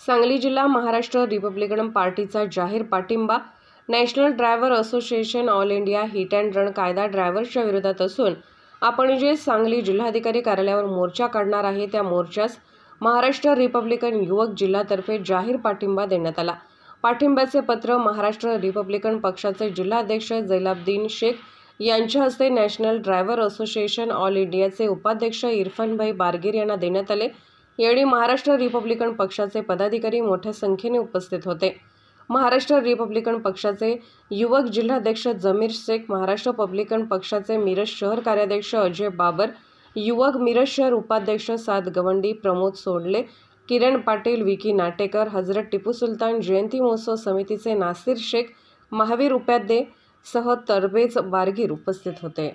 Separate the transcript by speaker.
Speaker 1: सांगली जिल्हा महाराष्ट्र रिपब्लिकन पार्टीचा जाहीर पाठिंबा. National driver association all India hit and run कायदा ड्रायव्हर्सच्या विरोधात असून आपण जे सांगली जिल्हाधिकारी कार्यालयावर मोर्चा काढणार आहे त्या मोर्चास महाराष्ट्र रिपब्लिकन युवक जिल्हातर्फे जाहीर पाठिंबा देण्यात आला. पाठिंब्याचे पत्र महाराष्ट्र रिपब्लिकन पक्षाचे जिल्हाध्यक्ष जैलाब्दीन शेख यांच्या हस्ते नॅशनल ड्रायव्हर असोसिएशन ऑल इंडियाचे उपाध्यक्ष इरफानभाई बारगीर यांना देण्यात आले. यावेळी महाराष्ट्र रिपब्लिकन पक्षाचे पदाधिकारी मोठ्या संख्येने उपस्थित होते. महाराष्ट्र रिपब्लिकन पक्षाचे युवक जिल्हाध्यक्ष जमीर शेख महाराष्ट्र पब्लिकन पक्षाचे मिरज शहर कार्याध्यक्ष अजय बाबर युवक मिरज शहर उपाध्यक्ष साद गवंडी प्रमोद सोडले किरण पाटील विकी नाटेकर हजरत टिपू सुलतान जयंती महोत्सव समितीचे नासिर शेख महावीर उपाध्ये सह तरबेज बारगीर उपस्थित होते.